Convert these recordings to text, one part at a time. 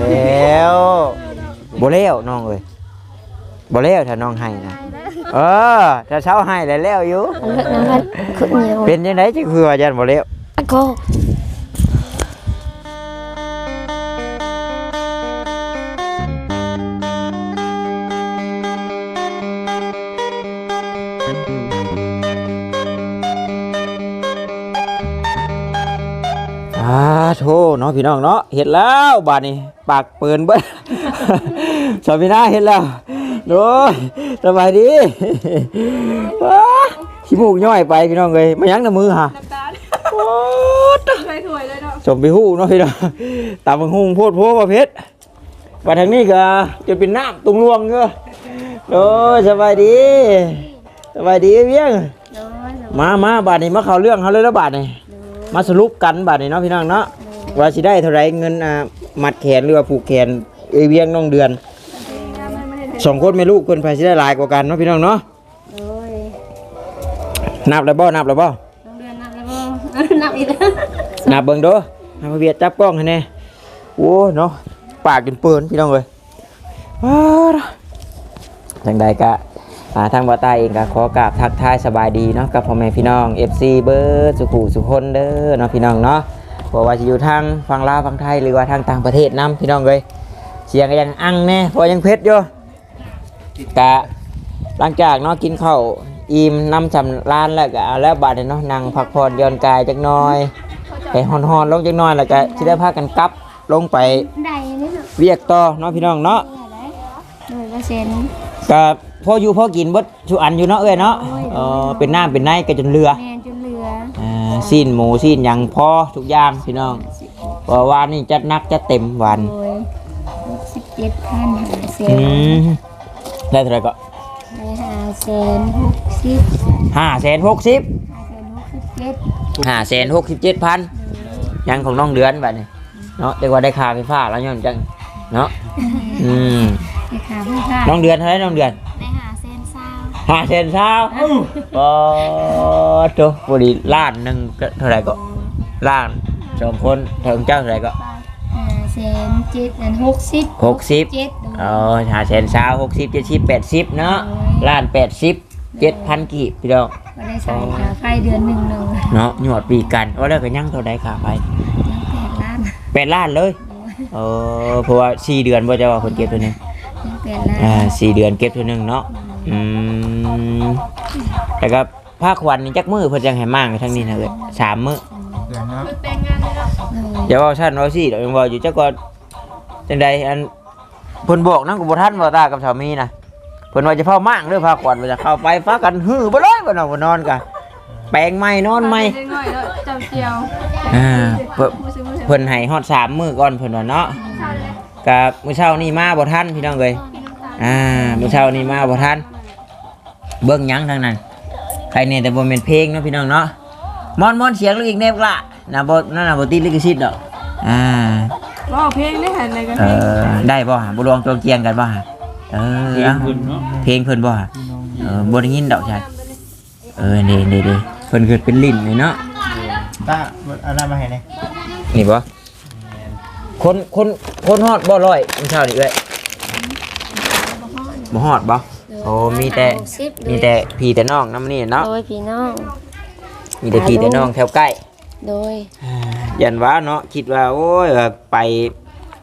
แล้วบ่แล้วน้องเอ้ยบ่แล้วถ้าน้องให้นะเออถ้าเช้าให้แล้วแล้วอยู่อันเลิกน้ำมันคือเหนียวเป็นยังไงจังคือว่ายันบ่แล้วก็ อ่าโธ่เนาะพี่น้องเนาะเห็นแล้วบาดนี้ปากเปินเบิ้สามีนาเห็นแล้วโดยสบายดีว้าขี้มูกย่อยไปพี่น้องเลยมายั้งน้ำมือฮะน้ำตาลโอ้ตะเคยถวยเลยเนาะสมไปหู้เนาะพี่น้องตามบังหุงโพดโพประเภทมาทางนี้ก็จะเป็นน้ำตุงรวงเงอโอ้ยสบายดีสบายดีเวียงมามาบาทนี้มาเข้าเรื่องเขาเลยแล้วบาทนี้ มาสรุปกันบาทนี้เนาะพี่น้องเนาะว่าสิได้เท่าไรเงินอ่ามัดแขนหรือว่าผูกแขนเอเวียงน้องเดือนสองคนแม่ลูกคนไปสิได้หลายกว่ากันเนาะพี่น้องเนาะโอ้ยนับแล้วบ่นับแล้วบ่น้องเดือนนับแล้วบ่นับอีกแล้วนับเบิ่งเด้อให้พ่อเวียดจับกล้องให้แน่โอ้เนาะปากจนเปื้อนพี่น้องเอ้ยว้าวจังใดกะอ่า ทางบ่าวใต้เองก็ขอกราบทักทายสบายดีเนาะกับพ่อแม่พี่น้อง FC เบิร์ดสุขุสุคนเด้อเนาะพี่น้องเนาะบ่ว่าจะอยู่ทางฝั่งลาวฝั่งไทยหรือว่าทางต่างประเทศนํพี่น้องเอ้ยเสียงก็ยังอังแน่เพราะยังเพชรอยู่กะหลังจากเนาะกินข้าวอิ่มน้ำจำร้านแล้วก็เอาแล้วบัดนี้เนาะนั่งพักผ่อนหย่อนกายจักหน่อยให้ฮอนๆลงจักหน่อยแล้วก็สิได้พากันกลับลงไปได้นี่เนาะเวียกต่อเนาะพี่น้องเนาะหน่วยเปอร์เซ็นต์ก็ พออยู่พอกินเบดชูอันอยู่เนาะเอ้ยเนาะเออเป็นน้ำเป็นในก็จนเรือแมนจนเหลืออ่าซีนหมูซีนหยังพอทุกอย่างพี่น้องเพราะว่านี่จัดหนักจัดเต็มวันโดยสิบเจ็ดพันหาเซอืนมได้เท่าไหร่ก็ในหาเซนหกสิบห้าแสนหกสิบหาเซนหกสิบเจ็ดห้าแสนหกสิบเจ็ดพันยังของน้องเดือนบัดนี้เนาะเรียกว่าได้ค่าไฟฟ้าแล้วย้อนจังเนาะอืมในขาเพื่อนค่ะน้องเดือนเท่าไหรน้องเดือน ห้าเซนเช้าปอโตบริล้านหนึ่งก็เท่าไหร่ก็ล้านสองคนถึงเจ้าเท่าไหร่ก็หาเซนเจ็ดอันหกสิบหกสิบเจ็ดเออห้าเซนเช้าหกสิบเจ็ดสิบแปดสิบเนาะล้านแปดสิบเจ็ดพันกีบพี่น้องก็ได้ใส่ขาไฟเดือนหนึ่งหนึ่งเนาะหยวดปีกันว่าแล้วก็ยังเท่าไหร่ค่ะไปยังแปดล้านแปดล้านเลยเออเพราะว่าสี่เดือนว่าจะว่าคนเก็บตัวหนึงยังแปดล้านอ่าสี่เดือนเก็บตัวหนึงเนาะ อืมแต่ก็ภาควันนี่จักมือเพิ่นยังให้มั่งทั้งนี้นะเลยสามมือเดือนเนาะแต่งงานเลยเนาะอย่าเว่าชั้นเว่าสิเดี๋ยวยังเว่าอยู่จักก่อนจังใดอันเพิ่นบอกนั่นก็บ่ทันบ่ตากับสามีนะเพิ่นว่าจะเฝ้ามั่งเด้อพาขวัญว่าจะเข้าไปฟ้ากันฮือบ่เลยบ่นอนบ่นอนกันแปลงใหม่นอนใหม่เล็กน้อยเนาะเจ้าเจียวอ่าเพิ่นมือซื้อมือถือเพิ่นให้ฮอดสามมื้อก่อนเพิ่นว่าเนาะกับมื้อเช้านี่มาบ่ทันพี่น้องเอ้ยอ่ามื้อเช้านี่มาบ่ทัน เบิ่งหยังทางนั้นใครเนี่ยแต่บ่แม่นเพลงเนาะพี่น้องเนาะมอนมอนเสียงลูกอีกแน่บละน่ะบ่นั่นน่ะบ่ติดลิขสิทธิ์ดอกอ่าว่าเพลงได้หันอะไรกันเออได้บ่ฮะบ่ลองตัวเกียงกันบ่ฮะเออเดือนเอาคุณเนาะเพลงเพิ่นบ่ฮะเออบ่ได้ยินดอกใช่เออนี่นี่นี่เพิ่นคือเป็นลิ้นนี่เนาะตาเอาน้ำมาให้หน่อยนี่บ่คนคนคนฮอดบ่ร้อยมื้อเช้านี่เอ้ยบ่ฮอดบ่ โอ้มีแต่หกสิบมีแต่พี่แต่น้องนำนี่เนาะโดยพี่น้อง มีแต่พี่แต่น้องแถวใกล้ โดย ยันว่าเนาะคิดว่า โอ้ยว่าไป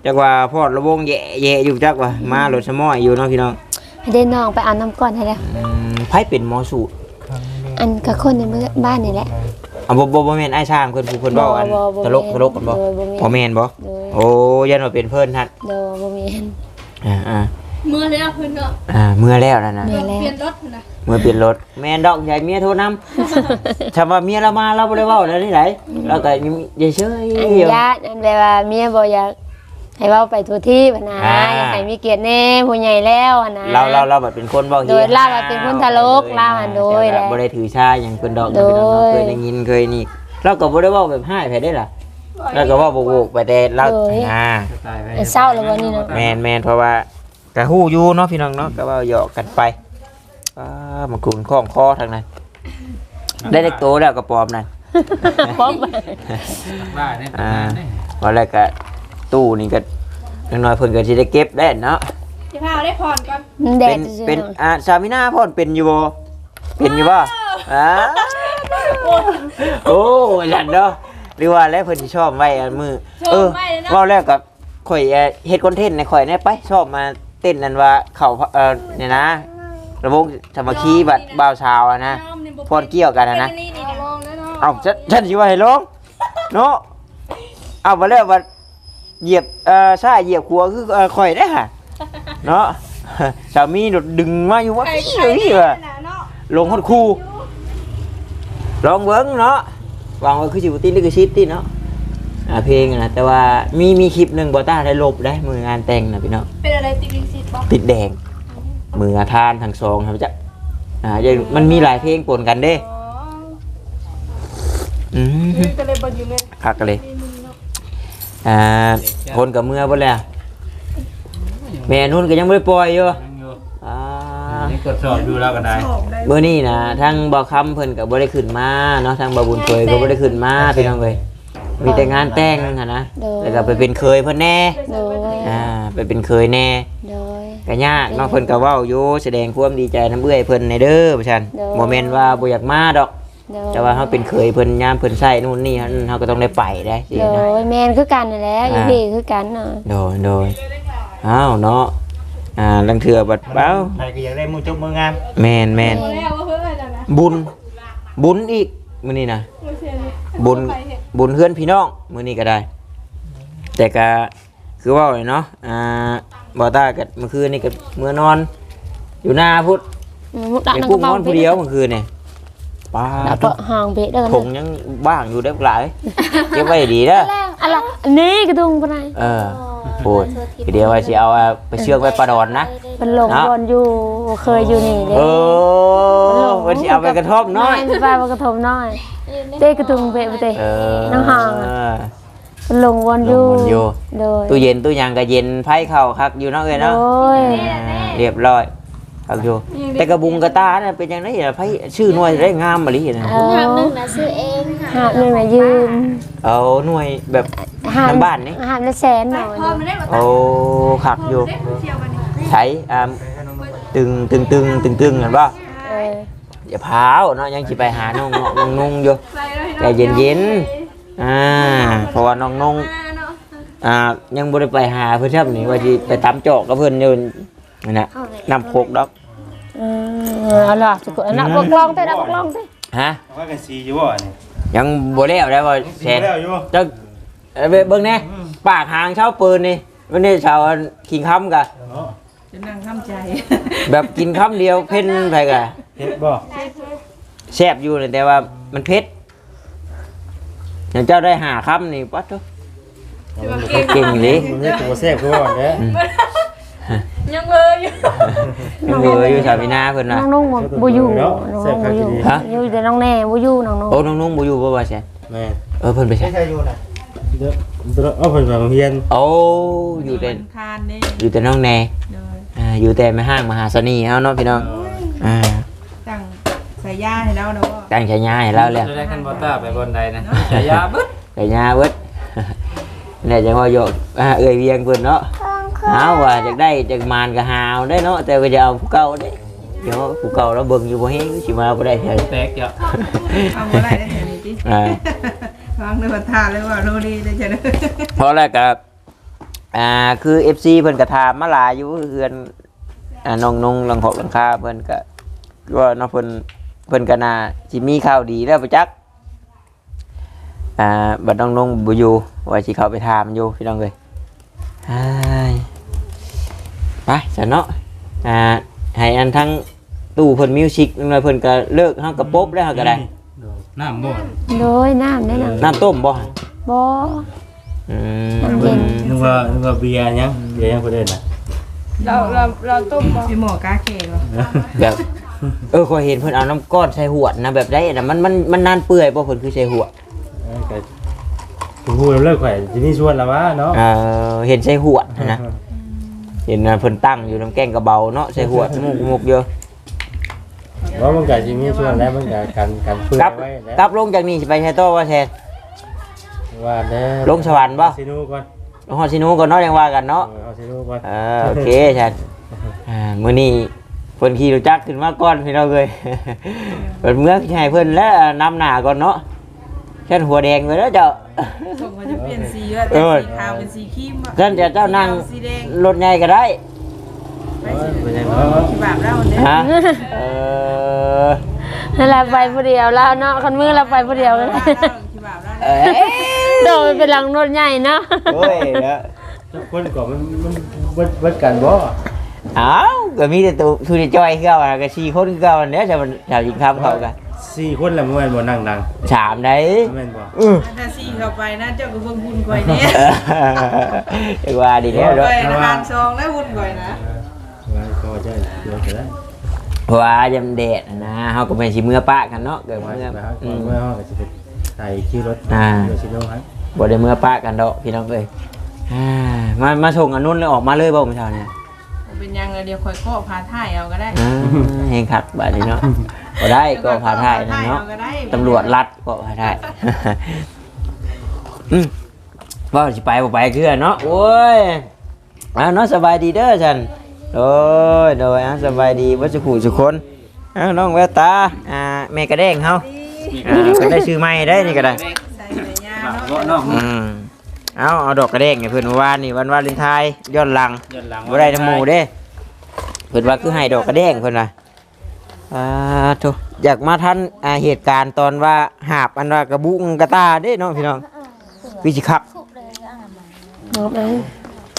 จักว่าพอดระวงแย่แย่อยู่จักว่ามารถสมอยอยู่เนาะพี่น้องให้ได้น้องไปอาบน้ำก่อนให้แล้วอืมไผเป็นหมอสูตรอันกับคนในเมืองบ้านนี่แหละ อะบ่บ่บ่แม่นไอ้ช่างเพิ่นผู้เพิ่นเว้าอันบ่บ่บ่ตลกตลกกันบ่โดยบ่แม่น บ่แม่นบ่โดยโอ้ยันว่าเป็นเพิ่นฮั่นโดยบ่มีอันอ่าอ่ามือแล้วเพิ่นเนาะอ่าเมื่อแล้วนั่นน่ะ เมื่อเปลี่ยนรถนะเมื่อเปลี่ยนรถแม่นดอกใหญ่เมียโทรนำ ถ้าว่าเมียเรามาเราบ่ได้เว้าแล้วนี่ไหนเราก็อย่าเฉยอันอยู่ ญาติอันแบบว่าเมียบ่อยากให้เว้าไปทั่วที่พะนะอ่า อยากให้มีเกียรติแน่ผู้ใหญ่แล้วอะนะ เราเราเราแบบเป็นคนเว้าเฮีโดยเราแบบเป็นคนทะลกเราหันโดยแต่แหละว่าบ่ได้ถือชาอย่างเพิ่นดอกโดยเนาะเคยได้ยินเคยนี่เราก็บ่ได้เว้าแบบให้ไผได้ล่ะเราก็เว้าโบกๆไปแต่เราอ่าตายไปไอ้เศร้าแล้ววันนี้เนาะ แมนแมนเพราะว่า ก็ฮู้อยู่เนาะพี่น้องเนาะก็เว่าหยอกกันไปอ่ามันกลุ่นข้องคอทางนั้นได้เล็กโตแล้วก็ปลอมนั่น พร้อมว่าเนี่ยอ่าวันแรกก็ตู้นี่ก็อย่างน้อยเพิ่นก็สิได้เก็บได้เนาะ จะพาได้ผ่อนก่อนมันแดเป็ดนซื่อๆเป็นเนาะอ่าสามินาพ่อนเป็นอยู่บ่เป็นอยู่บ่อ่าโอ้ยหลันเนาะหรือว่าแล้วเพิ่นสิชอบไว้อันมือเออเว้าแล้วกับข่อยเอ่อเฮ็ดคอนเทนต์ในข่อยเนี่ยไปชอบมา เต้นนั่นว่าเขาเออเนี่ยนะ ระวงสามัคคีบัดบ่าวสาวอะนะพอดเกี่ยวกันอะนะนี่นี่ลองแล้วเอาฉันฉันสิว่าให้ลงเนาะเอามาแล้วว่าเหยียบเอ่อซ้าเหยียบขวคือเอ่อข่อยได้อค่ะเนาะสามีโดดดึงมาอยู่ว่าอี้อยู่นี่ว่ะเนาะลงฮอดคู่ลองเบิ่งเนาะหวังว่าคือสิบ่ติดลิขสิทธิ์ติเนาะ อ่าเพลงอะนะแต่ว่ามีมีคลิปหนึงบ่ต้าได้ลบได้มืองานแต่งนะพี่น้องเป็นอะไรติดลิงซิตบอกติดแดง มืออาทานทั้งสองครับจ๊ะอ่าอย่างมันมีหลายเพลงปนกันเด้อ๋ออืมนี่ก็เลยบนอยู่เลยคักกันเลย นี่มึงเนาะอ่าคนกับเมื่อบ่แล้วแม่นุ่นก็ยังไม่ได้ปล่อยอยู่อ่านี่กดสอบดูแล้วก็ได้เมื่อนี้นะทั้งบ่คำเพิ่นก็บ่ได้ขึ้นมาเนาะทั้งบ่บุญเคยก็บ่ได้ขึ้นมาพี่น้องเอ้ย มีแต่งานแต่งหั่นนะแล้วก็ไปเป็นเคยเพิ่นแน่โดยอ่าไปเป็นเคยแน่โดย ก็ยากเนาะเพิ่นก็เว้าอยู่แสดงความดีใจน้ำเอื้อยเพิ่นในเด้อว่าซั่นเด้อ บ่แม่นว่าบ่อยากมาดอก โดยแต่ว่าเฮาเป็นเคยเพิ่นยามเพิ่นใช้นู่นนี่เฮาก็ต้องได้ไปได้สิโดนะ ยแมนคือกันนั่นแหละอยู่พี่คือกันเนาะโดยโดยอ้าวเนาะอ่าลังเถื่อบัดเป้าใครก็อยากได้มือจบมืองามแมนแมนเอาแล้วว่าเพิ่งอะไรจ้ะนะบุญ บุญอีกมื้อนี้นะไม่เสียเลยบุญไปเห็น บุญเพื่อนพี่น้องมื้อนี้ก็ได้ แต่ก็คือว่าเลยเนาะอ่าบ่ตากับเมื่อคืนนี่ก็เมื่อนอน อยู่หน้าพุทธอืมมุดดักไปนั่นกุ้ก็งนเมาอนผู้เดียวเมื่อคืนนี่ป้าดักเปาะห่างเบะเด้อผงยังบ้างอยู่ได้หลายเก็บไว้ดีเด้ออะไรอันนี้กระดุงปานใดเออ โอ้ยเดี๋ยวว่าสิเอาไปเชือกไว้ปลาดอนนะ มันหลงบอลอยู่เคยอยู่นี่เด้ เออวันที่เอาไปกระทบน้อยแม่ไปกระทบน้อย เต้กระดุงเบะบ่เต้ เออน้องห่างอะมันหลงบอลอยู่ลงบอลอยู่ โดยตู้เย็นตู้หยังก็เย็นไพ่เข่าคักอยู่เนาะเอ้ยเนาะโอ้ยอ่าเรียบร้อย คักอยู่แต่กระบุงกระตาน่ะเป็นยังไงล่ะไพ่ชื่อหน่วยได้งามมะลินะเอาทำหนึ่งนะซื้อเองค่ะหาบหนึ่งมายืมเอาหน่วยแบบหาบน้ำบ้านนี่หาบละแสนหน่อยพอมันได้มาโอ้คักอยู่ได้เที่ยววันนี้ใช้อ่าตึงตึงตึงตึงตึงเห็นป่ะเอออย่าพร้าวเนาะยังสิไปหาน้องน้องนุ่งอยู่ไปแล้วใจเย็นๆอ่าเพราะว่าน้องนุ่งมาเนาะอ่ายังบ่ได้ไปหาเพิ่นครับนี่ว่าสิไปตามจอกกับเพิ่นอยู่ นั่นน่ะนำโคกดอกเออเอาล่ะสุกอันน่ะปกลองเต้นะปกลองเต้ฮะว่ากันซีอยู่บ่นี่ยังบ่แล้วได้ว่าแซนแล้วอยู่จักเอ้ยเบิ่งแน่ปากหางเช้าปืนนี่วันนี้ชาวขิงคำกะเนาะจะนั่งทำใจ แบบกินคำเดียวเพ่นไปกะเฮ็ดบ่แซ่บอยู่เลยแต่ว่ามันเผ็ดอย่างเจ้าได้หาคำนี่ปัดทุเก่งเลยมันเฮ็ดตัวแซ่บคือว่าเด้อ ยังเบอร์อยู่ยังเหลืออยู่ชาวพินาเพิ่นน้ว่าองนุ่งบ่บ่อยู่น้องนุ่งบ่อยู่ฮะอยู่แต่น้องแน่บ่อยู่น้องนุ่งโอ้น้องนุ่งบ่อยู่บ่ว่าแซ่แม่เออเพิ่นไปใช่ใช่อยู่น่ะเด้อเด้อเอาเพิ่นไปโรงเรียนโอ้อยู่แต่ทานนี่อยู่แต่น้องแน่เลยอ่าอยู่แต่ไม่ห้างมหาเสนีเอาเนาะพี่น้องอ่าตั้งใส่ย่าให้เราแล้วก็ตั้งฉายาให้เราแล้ว จะได้ขั้นบอต้าไปบนใดนะฉายาบึ๊ดฉายาเบิด เนี่ยจังว่าโยกอ่าเอ่ยเวียงเพิ่นเนาะ เอาว่าอยากได้จากมานก็หาวได้เนาะแต่ก็จะเอาผู้เก่าเด้เดี๋ยวผู้เก่าเราเบิ่งอยู่บ่เฮงสิมาบ่ได้เฮ้ยแตกเยอะเอาอะไรได้แถวนี้จิอ่า วางในวันทานเลยว่าโรดีได้จะได้เพราะแรกก็อ่าคือ FC เพิ่นก็ถามมาหลายอยู่เฮือนอ่าน้องนงหลังหอกหลังคาเพิ่นก็ว่าเนาะเพิ่นเพิ่นก็น่าสิมีข่าวดีแล้วประจักษ์อ่าบัดน้องนงบ่อยู่ว่าสิเข้าไปถามอยู่พี่น้องเอ้ยอ้าย ไปซะเนาะอ่าให้อันทั้งตู้เพิ่นมิวสิกนั่นเลยเพิ่นก็เลิกเฮาก็ปบแล้วเฮาก็ได้น้ำบ่นโดยน้ำได้น้ำน้ำต้มบ่บ่อืมน้ำเย็นนึกว่านึกว่าเบียร์ยังเบียร์ยังบ่ได้น่ะเราเราเราต้มบ่พี่หมอกาเกวะแบบเออขอยเห็นเพิ่นเอาน้ำก้อนใส่หวดนะแบบได้นะมันมันมันนานเปื่อยบ่เพิ่นคือใส่หวดเออก็ผู้เลิกข่อยสิมีชวนแล้ววะเนาะเออเห็นใส่หวดนะ เห็นนะเพิ่นตั้งอยู่น้ำแกงกระเบาเนาะใส่หวดมุกมุกเยอะว่ามันก็สิมีชวนแล้วมันก็กันกันเพื่อกลับไว้แล้วกลับลงจากนี่สิไปใช้โต้ว่าแทน ว่าเด้อลงสวรรค์บ่ สิหนูก่อนลงฮอดซิโนก่อนเนาะยังว่ากันเนาะเอาสิรู้ก่อนเออโอเคฉันอ่ามื้อนี้เพิ่นขี่รถจักรขึ้นมาก่อนพี่น้องเอ้ยเพิ่นเมื่อสิให้เพิ่นแล้วนำหน้าก่อนเนาะฉันหัวแดงไปแล้วเจ้า ส่งมาจะเปลี่ยนสีว่าแต่เออสีขาวเป็นสีครีมอะฉันจะเจ้านั่งสีแดงรถใหญ่ก็ได้ไปสิที่บาปเราเนี่ยฮะเออนั่นแหละไปผู้เดียวแล้วเนาะคนมือเราไปผู้เดียวเลยที่บาปเราเอ้ยโดนเป็นหลังรถใหญ่เนาะโอ้ยเด้อทุกคนก่อนมันมันเบิดเบิดกันบ่เอ้าก็มีแต่ตัวทุนจอยคือเก่าอะก็สี่คนคือเก่าอันเนี้ยจะมันชาวหญิงคำเขากัน สี่คนแล้วบ่แม่นบ่นั่งดังสามได้แม่นบ่อือถ้าสีเข้าไปนะเจ้าก็เบิ่งหุ่นก่อยเนี่ยเรียกว่าดีแล้วเด้อก่อยนะทานซองแล้วหุ่นก่อยนะว่าก็จะเดี๋ยวจะได้เพราะว่ายามแดดอะนะเฮาก็เป็นสิเมื่อปะกันเนาะเกิดมาเมื่อไปหาอืมเมื่อห้องก็สิไปใส่คิวรถอ่า เดี๋ยวสิลงให้บ่ได้เมื่อปะกันดอกพี่น้องเอ้ยอ่ามามาส่งอันนู้นเลยออกมาเลยบ่เมื่อเช้าเนี่ย เป็นยังไงเดี๋ยวคอยข้อพาท่ายเอาก็ได้อ่าเฮงคักบัดนี้เนาะบ่ได้ก็พาถ่ายนะเนาะอก็ได้ตำรวจรัดก็พาถ่ายอืมว่าสิไปบ่ไปคือเนาะ โอ้ยอ่าเนาะสบายดีเด้อฉันโดยโดยอะสบายดีบ่สุขุสุคนอ่าน้องแววตา อ่าแม่กระแดงเฮาอ่าเพิ่นได้ชื่อใหม่ได้นี่ก็ได้ ใส่ใส่ยาบ่เนาะ เนาะ อืม เอาเอาดอกกระเด้งให้เพื่อนเมื่อวานนี่วันวาเลนไทน์ย้อนหลังย้อนหลังบ่ได้ทั้งหมู่เด้เพิ่นว่าคือให้ดอกกระเด้งเพิ่นว่าอ่าโธ่อยากมาทันอ่าเหตุการณ์ตอนว่าหาบอันว่ากระบุงกระตาเด้น้องพี่น้องวิจิคักเอาไป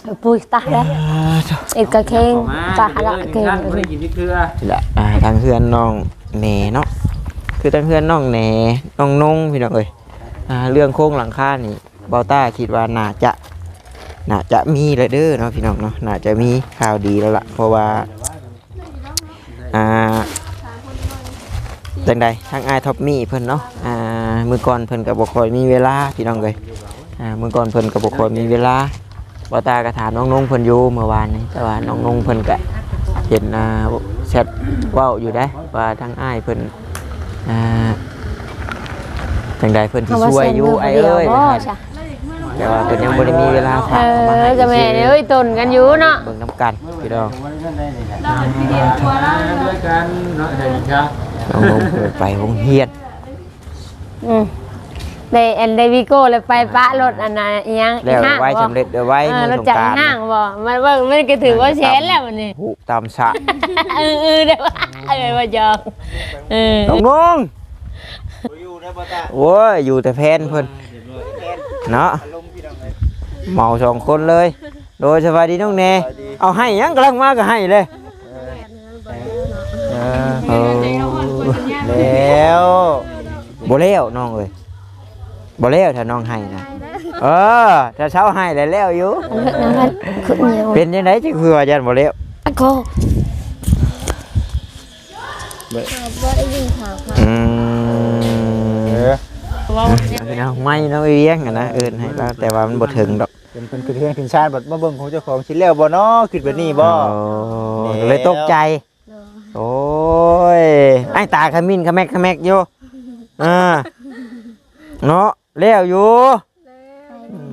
เอาปุ้ยตายแล้วอ่าโธ่เอ็ดกระเคงตาละเกงบ่ได้กินพริกเกลือนี่ละอ่าทางเพื่อนน้องแหน่เนาะคือทางเพื่อนน้องแหน่น้องนงพี่น้องเอ้ยอ่าเรื่องโค้งหลังคานี่ เบาต้าคิดว่าน่าจะน่าจะมีเลยเด้อเนาะพี่น้องเนาะน่าจะมีข่าวดีแล้วล่ะเพราะว่าอ่าจังใดทางไอท็อปมี่เพิ่นเนาะอ่ามือก่อนเพิ่นกับบคอยมีเวลาพี่น้องเลยอ่ามือก่อนเพิ่นกับบคอยมีเวลาบอตากระถามน้องนงเพิ่นอยู่เมื่อวานนี้แต่ว่าน้องนงเพิ่นกะเห็นอ่าแชทเว้าอยู่ได้ว่าทางไอายเพิ่นอ่าจังใดเพิ่นที่ช่วยอยู่ไอเอ้ยบ่ว่าซั่นจ้ะ แต่ว่าเพิ่นยังบ่ได้มีเวลาเอฝากเข้ามาให้อก็แม่เอ้ยตนกันอยู่เนาะเบิ่งน้ำกันพี่น้องเราเป็นพี่เดียวตัวเราด้วยกันเนาะเห็นจ้ะน้องนงเพิ่นไปโรงเรียนอืมได้แอนได้วิโก้เลยไปปะรถอันน่ะอิหยังแล้วห้างไว้บ่สำเร็จเดี๋ยวไว้เอมืออรถสงจักกรรารห้างบ่มันว่ามันก็ถือว่าแชนแล้วมันนี่ผูกตามสะเออเออได้ว่าอะไรว่าจองเออน้องนงโอ้ยอยู่แต่แพนเพิ่นเนาะ เมาสองคนเลย โดยสวัสดีน้องแน่เอาให้ยังกำลังมาก็ให้เลยเออเอาแล้วบ่แล้วน้องเอ้ยบ่แล้วถ้าน้องให้นะเออถ้าเช้าให้แล้วแล้วอยู่นั่นมันคือเหนียวเป็นยังไงจะคือว่ายันบ่แล้วโก็อืมเอ อพี่น้องไม่น้องเอียงอะนะเอิ้นให้เราแต่ว่ามันบ่ถึงดอกเป็นเป็นคือเพื่อนขึ้นชาติบัดมาเบิ่งของเจ้าของชิ้นแล้วบ่เนาะคิดแบบนี้บ่โอ้แล้วเลยตกใจ โอ้ยไอ้ตาขมิ้นขแมกขแมกอยู่อ่าเนาะแล้วอยู่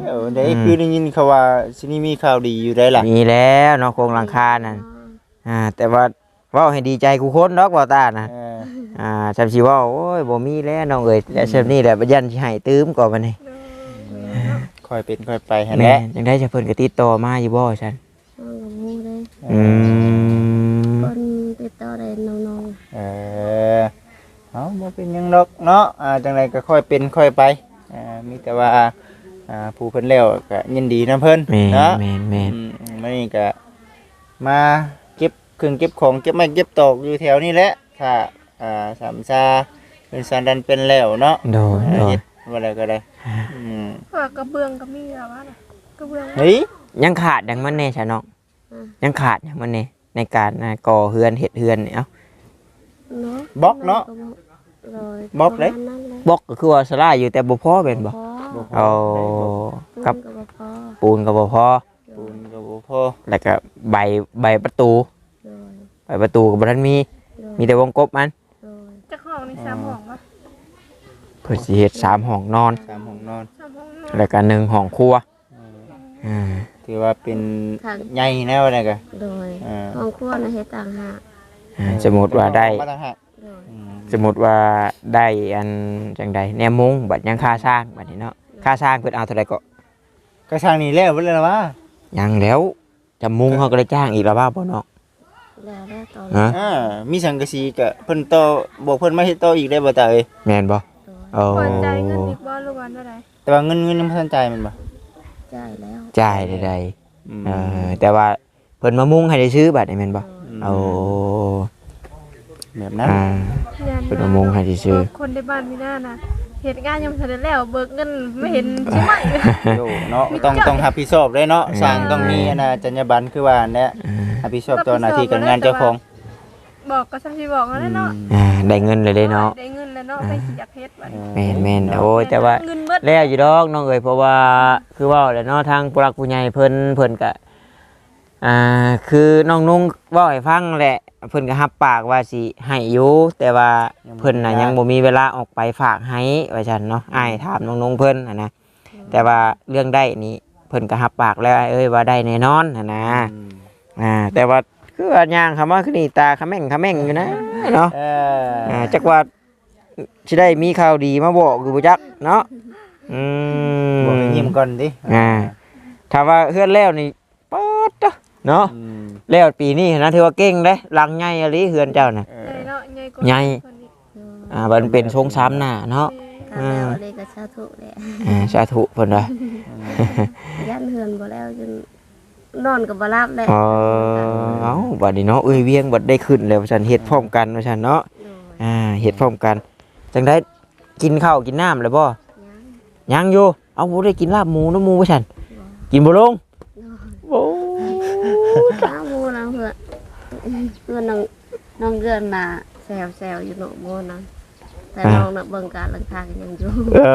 เออได้คือได้ยินเขาว่าสินี่มีข่าวดีอยู่ได้ล่ะมีแล้วเนาะโครงหลังคานั่นอ่าแต่ว่า เว้าให้ดีใจกูคนดอกบ่ตานะเอออ่าจำสิเว่าโอ้ยบ่มีแล้วน้องเอ้ยแล้วเช่นนี้แหละบัดยันสิให้ตื้มก่อนบัดนี้ค่อยเป็นค่อยไปหั่นแหแม่ละยังได้จะเพิ่นก็ติดต่อมาอยู่บ่ฉันอืมคนติดต่อได้น้องเออเอาบ่เป็นหยังดอกเนาะอ่าจังไดก็ค่อยเป็นค่อยไปอ่ามีแต่ว่าอ่าผู้เพิ่นแล้วก็ยินดีนํเพิ่นแม่นเนาะแม่นแม่นอืมมื้อนี้ก็มา เก็บเครื่องเก็บของเก็บไม้เก็บตอกอยู่แถวนี้แหละถ้าอ่าสามซาเป็นสันดันเป็นแล้วเนาะโดยโดยเฮ็ดว่าอะไรก็ได้อืมว่ากระเบื้องก็มีแล้วว่าน่ะกระเบื้อง เฮ้ยยังขาดหยังมันแน่ฉันน้องยังขาดหยังมันแน่ในการอ่าก่อเฮือนเฮ็ดเฮือนนี่เอ้าเนาะบล็อกเนาะ เลยบล็อกเลยบล็อกก็คือว่าสลายอยู่แต่บ่พอเป็นบ่พอเอากับกับพอปูนก็บ่พอปูนก็บ่พอแล้วก็ใบใบประตูเลยใบ ประตูก็บ่ทันมี มีแต่วงกบมันเลยจะห้องในสามห้องวะเพิ่นสิเฮ็ดสามห้องนอนสามห้องนอนสามห้องนอนแล้วก็หนึ่งห้องครัวอ่าถือว่าเป็นค่ะ ใหญ่แนวอะไรกันโดยอ่าห้องครัวนะเฮ็ดต่างหากอ่าสมมติว่าได้มาต่างหากโดยอืมสมมติว่าได้อันจังใดแนวมุงบัดยังค่าสร้างบัดนี้เนาะค่าสร้างเพิ่นเอาเท่าใดก็ก็ช่างนี่แล้วเพิ่นเลยนะว่ายังแล้วจะมุงเขาก็ได้จ้างอีกแล้วว่าบ่เนาะ แล้วแล้วตอนฮะอ่ามีสังกะสีก็เพิ่นต่อบอกเพิ่นมาเฮ็ดต่ออีกได้บ่ตาเอ้ยแม่นบ่โดยโอ้เปิดใจายเงินอีกบ่หรือว่าเท่าใดแต่ว่าเงินเงินยังบ่ทันจ่ายแมันบ่จ่ายแล้วจ่ายใดอืมๆเออแต่ว่าเพิ่นมามุงให้ได้ซื้อบัดนี้แม่นบ่มโอ้แบบนั้นอ่ายันเพิ่นมามุงให้ซื่อเบิกคนในบ้านมีหน้าน่ะเหตุการณ์ยังบ่ทันได้แล้วเบิกเงินไม่เห็นใช่ไหม โยเนาะต้องต้องรับผิดชอบเลยเนาะสร้างต้องมีอันน่ะจรรยาบรรณคือว่าอันเนี้ย อ่า รับผิดชอบต่อหน้าที่การงานเจ้าของบอกก็สั่งสิบอกแล้วเนาะอ่าได้เงินเลยเด้เนาะได้เงินแล้วเนาะไปสิอยากเฮ็ดบัดนี้แม่นแม่นโอ้ยแต่ว่าเงินเบิดแล้วอยู่ดอกน้องเอ๋ยเพราะว่าคือเว่าแหล้วเนาะทางผู้รักผู้ใหญ่เพิ่นเพิ่นก็อ่าคือน้องนุ่งเว้าให้ฟังแหละเพิ่นก็รับปากว่าสิให้อยู่แต่ว่าเพิ่นน่ะยังบ่มีเวลาออกไปฝากให้ว่าซั่นเนาะอ้ายถามน้องนุ่งเพิ่นน่ะนะแต่ว่าเรื่องได้นี่เพิ่นก็รับปากแล้วเอ้ยว่าได้แน่นอนน่ะนะอ่าแต่ว่าคือว่าย่างคำว่าคือนี่ตาคำแม่งคำแม่งอยู่นะเนาะเอออ่าจักว่าสิได้มีข่าวดีมาบอกอยู่บ่จักเนาะอืมบอกให้ยิ้มก่อนดิอ่าถ้าว่าเฮือนแล้วนี่ป๊อดเด้อเนาะอืมแล้วปีนี้นะถือว่าเก่งเด้หลังใหญ่อะลิเฮือนเจ้าน่ะ เอใหญ่อเนาะใหญ่กว่าใหญ่ คนนี้อ่ามันเป็นทรงซ้ำหน้าเนาะถ้าแล้วอันนี้ก็สาธุแหละอ่าสาธุเพิ่นว่า ยันเฮือนบ่แล้วจน นอนก็บ่หลับแล้วเออเอ้าบัดนี้เนาะเอ้ยเวียงบัดได้ขึ้นแล้วว่าซั่นเฮ็ดพร้อมกันว่าซั่นเนาะโดยอ่าเฮ็ดพร้อมกันจังได้กินข้าวกินน้ำแล้วบ่ยังยังอยู่เอาบ่ได้กินลาบหมูน้ำหมูว่าซั่นกินบ่ลงโอ้ข้าวหมูนะเพื่อนเพื่อนน้องน้องเดือนมาแซวแซวอยู่เนาะโมนะแต่น้องน่ะเบิ่งการลังคากันยังอยู่เอ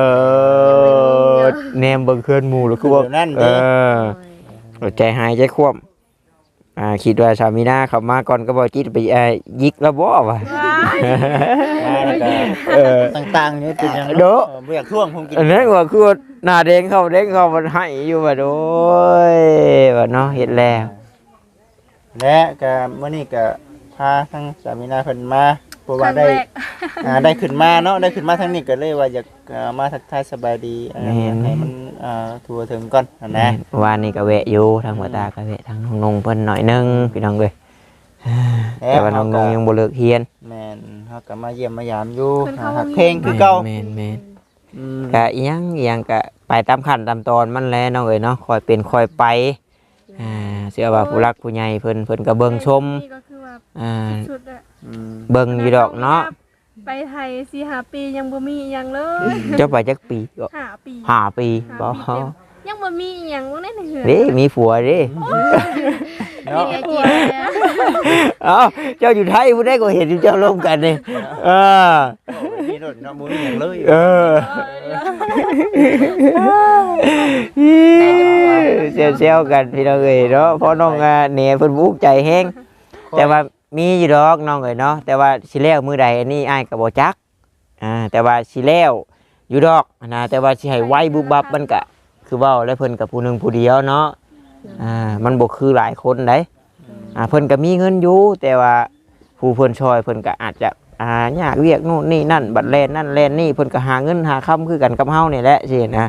อแนมเบิ่งเพื่อนหมู่แล้วคือว่าเดี๋ยวนั่นเอ ดิอใจหายใจคว่ำอ่าคิดว่าสามีหน้าเขามาก่อนก็บอกจิตไปเอ่อยิกแล้วบ่วะมาแล้วก็เออ ต่างๆนี่เป็นหยังเด้อเออบ่อยากท่วงผมกินอันนั้นว่าคือว่าหน้าแดงเข้าแดงเข้ามันให้อยู่ว่าโอ้ยว่าเนาะเฮ็ดแล้ว และก็มื้อนี้ก็พาทั้งสามีนาเพิ่นมา เพราะคว่ารั้งได้แรก อ่าได้ขึ้นมาเนาะได้ขึ้นมาทางนี้ก็เลยว่าอยากเอ่อมาทักทายสบายดีอ่าให้มันอ่าทั่วถึงก่อนนะนะวานนี้ก็แวะอยู่ทางหัวตาก็แวะทางน้องนงเพิ่นหน่อยหนึงพี่น้องเอ้ยแต่ว่าน้องนงยังบ่เลิกเรียนแม่นเฮาก็มาเยี่ยมมายามอยู่เพิ่นเข้า หักเพลงคือเก่าแม่นแม่นอืมก็อีหยังอีหยังก็ไปตามขั้นตามตอนมันแหล้วน้องเอ้ยเนาะคอยเป็นคอยไปอ่าเชื่อว่าผู้รักผู้ใหญ่เพิ่นเพิ่นก็เบิ่งชมนี่ก็คือว่าอ่า สุดอะอืม เบิ่งอยู่ดอกเนาะไปไทยสี่ห้าปียังบ่มีอิหยังเลยเจ้าไปจักปีก็ห้าปีห้าปีบ่ห้าปีเต็มยังบ่มีอิหยังบ่ได้ในเหือนเด้มีผัวเด้เนาะเจ๊จีเนี่ยเอ้าเจ้าอยู่ไทยผู้ใดก็เห็นอยู่เจ้าร่วมกันนี่เออมีรถเนาะบ่มีหยังเลยเออเซลๆกันพี่น้องเอ้ยเนาะเพราะน้องอะเหนี่ยเพิ่นบุกใจแฮงแต่ว่า มีอยู่ดอกน้องเอ้ยเนาะแต่ว่าสิแล้วมื้อใดอันนี้อ้ายก็บ่จักอ่าแต่ว่าสิแล้วอยู่ดอกนะแต่ว่าสิให้ไวบุบบับมันก็คือเว้าแล้วเพิ่นกับผู้หนึงผู้เดียวเนาะอ่ามันบ่คือหลายคนไดอ่าเพิ่นก็มีเงินอยู่แต่ว่าผู้เพิ่นช่วยเพิ่นก็อาจจะอ่ายากเวียกนู่นนี่นั่น บัดแลนนั่นแลนนี่เพิ่นก็หาเงินหาคำคือกันกับเฮานี่แหละสินะ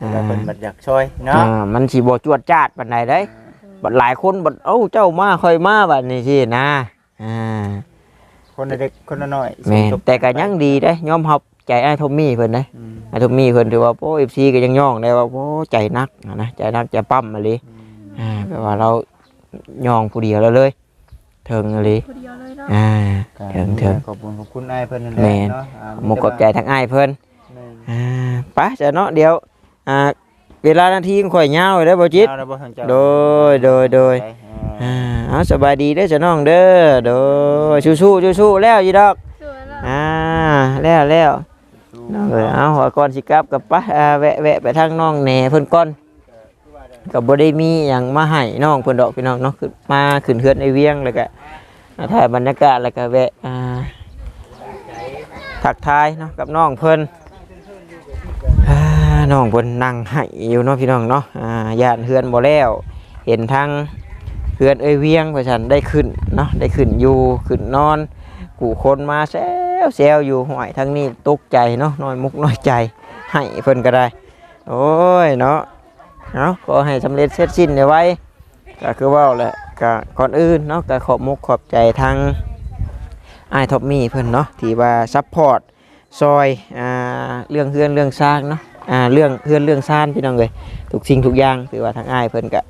อ่าแต่เพิ่นบัดอยากช่วยเนาะอ่ามันสิบ่จวดจ้าดปานใดเด้ บัดหลายคนบัดเอ้าเจ้ามาค่อยมาบัดนี้สินะอ่าคนเด็กคนน้อยแม่นแต่ก็ยังดีได้ยอมรับใจไอ้ทอมมี่เพิ่นนะอืมไอ้ทอมมี่เพิ่นถือว่าโอ้เอฟซีก็ยังย่องได้ว่าโอ้ใจนักนะนะใจนักใจปั้มมาเลยอ่าแปลว่าเราย่องผู้เดียวแล้วเลยเถิงเลยผู้เดียวเลยเนาะอ่าก็เถิงเถิงขอบคุณขอบคุณนายเพิ่นนั่นแหละแม่นเนาะอ่าหมกกับใจทั้งอ้ายเพิ่นแม่นอ่าไปะจะเนาะเดี๋ยวอ่า เวลานาทีมันข่อยยาวเลยได้อบ่จิตเอาแล้วบ่ทางเจ้าโดยโดยโดยไปอ่าอ่าเอาสบายดีเด้อจ้ะน้องเด้อโดยสู้ๆสู้ๆแล้วยีดอก สวยแล้วอ่าแล้วแล้วน้องเอ้ยเอาหัวก่อนสิกลับกับปะอ่าแวะแวะไปทางน้องแหน่เพิ่นก่อนก็บ่ได้มีหยังมาให้น้องเพิ่นดอกพี่น้องเนาะคือมาขึ้นเฮือนไอเวียงแล้วก็อ่าถ่ายบรรยากาศแล้วก็แวะอ่าทักทายเนาะกับน้องเพิ่นอ่า น้องเพิ่นนั่งให้อยู่เนาะพี่น้องเนาะอ่าย่านเฮือนบ่แล้ว เห็นทางเฮือนเอ้ยเวียงว่าซั่นได้ขึ้นเนาะได้ขึ้นอยู่ขึ้นนอน กูคนมาแซวแซวอยู่ห่วยทั้งนี้ตกใจเนาะน้อยมุกน้อยใจให้เพิ่นก็ได้ โอ้ยเนาะเนาะขอให้สำเร็จเสร็จสิ้นในไว้ก็คือว่าแหละก็ก่อนอื่นเนาะก็ขอบมุกขอบใจทางไอท็อปมี่เพิ่อนเนาะที่ว่าซัพพอร์ตซอยอ่าเรื่องเฮือนเรื่องสร้างเนาะ อ่าเรื่องเฮือนเรื่องซ่านพี่น้องเลยทุกสิ่งทุกอย่างถือว่าทางอ้ายเพิ่นก็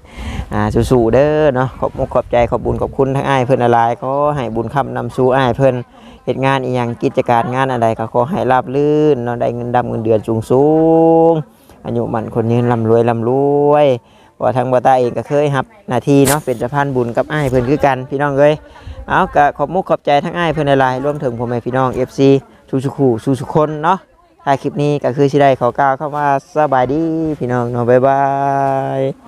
อ่าสู้ๆเด้อเนาะขอบมุกขอบใจขอบบุญขอบคุณทางอ้ายเพิ่นอะไรก็ให้บุญคำนำสู่อ้ายเพิ่นเหตุงานอีหยังกิจการงานอะไรก็ขอให้ราบรื่นเนาะได้เงินดำเงินเดือนสูงสูงอายุมันคนยืนร่ำรวยร่ำรวยว่าทางบตาเองก็เคยครับหน้าที่เนาะเป็นสะพานบุญกับอ้ายเพิ่นคือกันพี่น้องเอ้ยเอาก็ขอบมุกขอบใจทั้งอ้ายเพิ่นหลายๆรวมถึงพ่อแม่พี่น้อง FC ชูชูคู่ชูชูคนเนาะ ถ้าคลิปนี้ก็คือสิได้ขอกล่าวเข้ามาสบายดีพี่น้องเนาะบ๊ายบาย